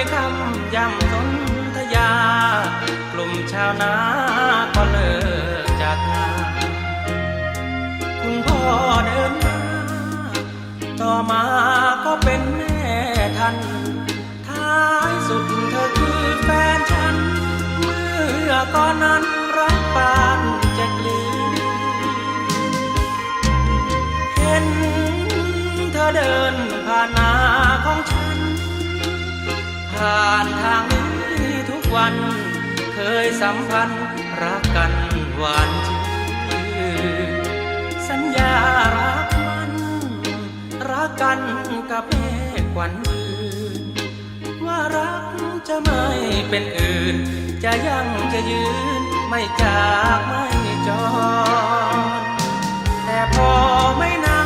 ย่ำสนธยา กลุ่มชาวนาก็เลิกจากงานคุณพ่อเดินมาต่อมาก็เป็นแม่ท่านท้ายสุดเธอคือแฟนฉัน เมื่อก่อนนั้นรักปา ผ่านทางนี้ทุกวัน เคยสัมพันธ์รักกันหวานชื่นสัญญารักมัน รักกันกับแม่ควันยืนว่ารักจะไม่เป็นอื่น จะยังจะยืนไม่จากไม่จรแต่พอไม่นา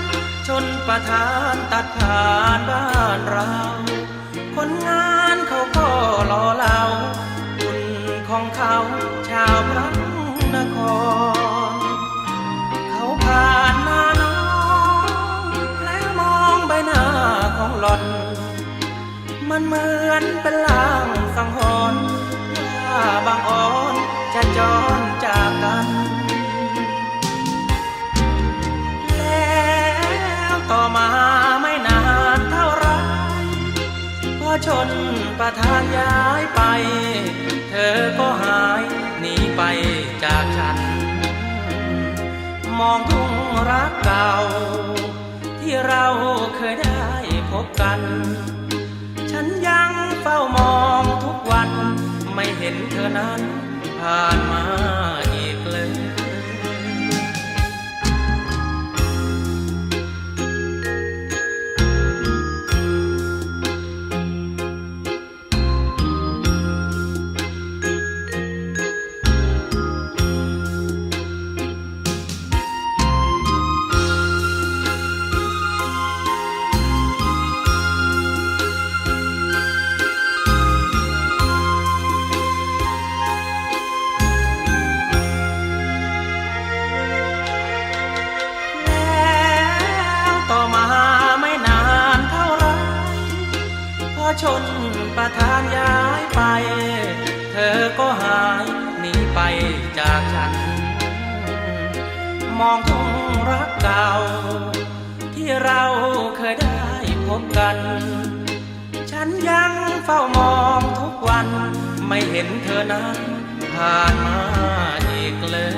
น ชนประทานตัดผ่านบ้านเรา คนงานเขาก็รอเราคุณของเขาชาวพระนคร เขาผ่านมาน้องแล้วมองใบหน้าของหล่อน มันเหมือนเป็นลางสังหรณ์ว่าบางอ่อนจะจรจากกัน นประทานย้ายไป เธอก็หายหนีไปจากฉัน มองทุ่งรักเก่า ที่เราเคยได้พบกัน ฉันยังเฝ้ามองทุกวัน ไม่เห็นเธอนั้นผ่านมา อชนประทานย้ายไป เธอก็หายหนีไปจากฉัน มองทุ่งรักเก่า ที่เราเคยได้พบกัน ฉันยังเฝ้ามองทุกวัน ไม่เห็นเธอนั้นผ่านมาอีกเลย